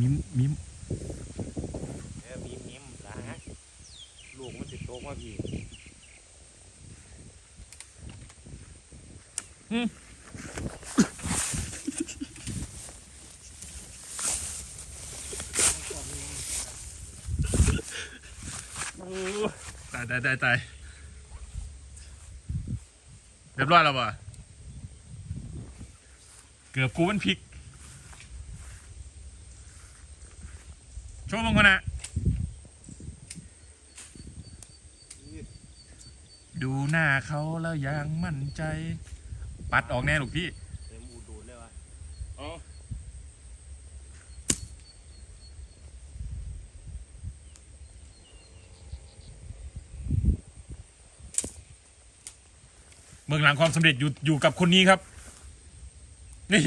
มิมมิมเออมีมิมละฮะลูกมันติดโตมาพี่ตายตายตายตายเรียบร้อยแล้วป่ะเกือบกูมันพลิก ชว์มังคนนะดูหน้าเขาแล้วยังมั่นใจ ปัดออกแน่ลูกพี่เต็มอูดูดเลยวะเมืองหลังความสำเร็จอยู่อยู่กับคนนี้ครับ นี่